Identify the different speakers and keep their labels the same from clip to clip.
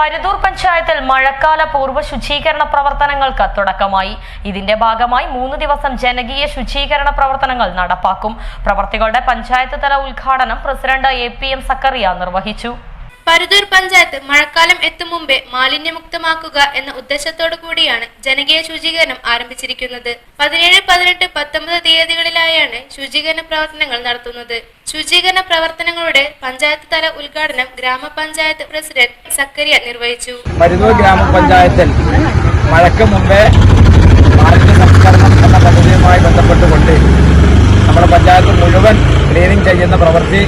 Speaker 1: പരുതൂർ പഞ്ചായത്തിൽ മഴക്കാല പൂർവ ശുചീകരണ പ്രവർത്തനങ്ങൾക്ക് തുടക്കമായി. ഇതിന്റെ ഭാഗമായി മൂന്ന് ദിവസം ജനകീയ ശുചീകരണ പ്രവർത്തനങ്ങൾ നടപ്പാക്കും. പ്രവർത്തികളുടെ പഞ്ചായത്ത് തല ഉദ്ഘാടനം president A P M Zakariya നിർവഹിച്ചു.
Speaker 2: പരുതൂർ പഞ്ചായത്ത് മഴക്കാലം എത്തും മുമ്പേ മാലിന്യമുക്തമാക്കുക എന്ന ഉദ്ദേശത്തോടു കൂടിയാണ് ജനകീയ ശുചീകരണം ആരംഭിച്ചിരിക്കുന്നത്. പതിനേഴ് പതിനെട്ട് പത്തൊമ്പത് തീയതികളിലായാണ് ശുചീകരണ പ്രവർത്തനങ്ങൾ നടത്തുന്നത്. ശുചീകരണ പ്രവർത്തനങ്ങളുടെ പഞ്ചായത്ത് തല ഉദ്ഘാടനം ഗ്രാമപഞ്ചായത്ത് പ്രസിഡന്റ് സക്കരിയ നിർവഹിച്ചു.
Speaker 3: മരുന്നൂർ ഗ്രാമപഞ്ചായത്തിൽ മഴയ്ക്ക് മുമ്പേ സംസ്കരണം പദ്ധതിയുമായി ബന്ധപ്പെട്ടുകൊണ്ട് നമ്മുടെ പഞ്ചായത്ത് മുഴുവൻ ക്ലീനിങ് ചെയ്യുന്ന പ്രവൃത്തി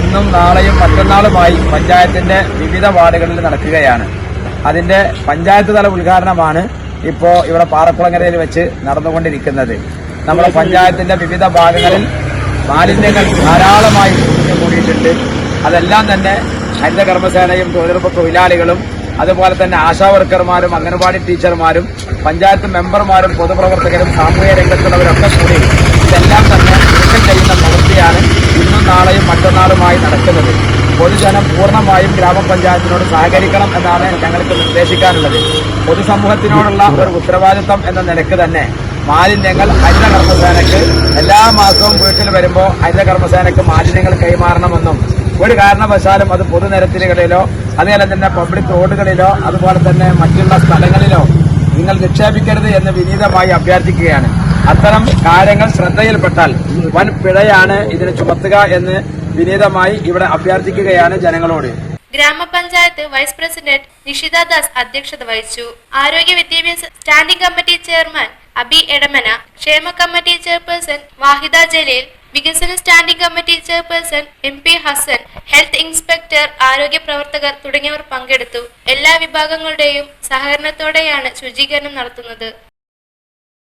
Speaker 3: ഇന്നും നാളെയും മറ്റന്നാളുമായി പഞ്ചായത്തിന്റെ വിവിധ വാർഡുകളിൽ നടക്കുകയാണ്. അതിന്റെ പഞ്ചായത്ത് തല ഉദ്ഘാടനമാണ് ഇപ്പോ ഇവിടെ പാറക്കുളങ്ങരയിൽ വെച്ച് നടന്നുകൊണ്ടിരിക്കുന്നത്. നമ്മുടെ പഞ്ചായത്തിന്റെ വിവിധ ഭാഗങ്ങളിൽ മാലിന്യങ്ങൾ ധാരാളമായി കൂടിയിട്ടുണ്ട്. അതെല്ലാം തന്നെ ഹരിത കർമ്മസേനയും തൊഴിലുറപ്പ് തൊഴിലാളികളും അതുപോലെ തന്നെ ആശാവർക്കർമാരും അംഗനവാടി ടീച്ചർമാരും പഞ്ചായത്ത് മെമ്പർമാരും പൊതുപ്രവർത്തകരും സാമൂഹ്യ രംഗത്തുള്ളവരൊക്കെ കൂടി ഇതെല്ലാം തന്നെ നീക്കം ചെയ്യുന്ന പ്രവൃത്തിയാണ് ഇന്നും നാളെയും മറ്റന്നാളുമായി നടക്കുന്നത്. പൊതുജനം പൂർണമായും ഗ്രാമപഞ്ചായത്തിനോട് സഹകരിക്കണം എന്നാണ് ഞങ്ങൾക്ക് നിർദ്ദേശിക്കാനുള്ളത്. പൊതുസമൂഹത്തിനോടുള്ള ഒരു ഉത്തരവാദിത്തം എന്ന നിലയ്ക്ക് തന്നെ മാലിന്യങ്ങൾ ഹരിത കർമ്മസേനയ്ക്ക് എല്ലാ മാസവും വീട്ടിൽ വരുമ്പോൾ ഹരിത കർമ്മസേനയ്ക്ക് മാലിന്യങ്ങൾ കൈമാറണമെന്നും ഒരു കാരണവശാലും അത് പൊതുനിരത്തിലുകളിലോ അതുപോലെ തന്നെ പബ്ലിക് റോഡുകളിലോ അതുപോലെ തന്നെ മറ്റുള്ള സ്ഥലങ്ങളിലോ നിങ്ങൾ നിക്ഷേപിക്കരുത് എന്ന് വിനീതമായി അഭ്യർത്ഥിക്കുകയാണ്. അത്തരം കാര്യങ്ങൾ ശ്രദ്ധയിൽപ്പെട്ടാൽ വൻ പിഴയാണ് ഇതിന് ചുമത്തുക എന്ന് വിനീതമായി ഇവിടെ അഭ്യർത്ഥിക്കുകയാണ് ജനങ്ങളോട്.
Speaker 2: ഗ്രാമപഞ്ചായത്ത് വൈസ് പ്രസിഡന്റ് നിഷിത ദാസ് അധ്യക്ഷത വഹിച്ചു. ആരോഗ്യ വിദ്യാഭ്യാസ standing committee chairman Abi Edamana ക്ഷേമ കമ്മിറ്റി ചെയർപേഴ്സൺ വാഹിദ ജലീൽ വികസന standing committee chairperson M P Hasan health inspector ആരോഗ്യ പ്രവർത്തകർ തുടങ്ങിയവർ പങ്കെടുത്തു. എല്ലാ വിഭാഗങ്ങളുടെയും സഹകരണത്തോടെയാണ് ശുചീകരണം നടത്തുന്നത്.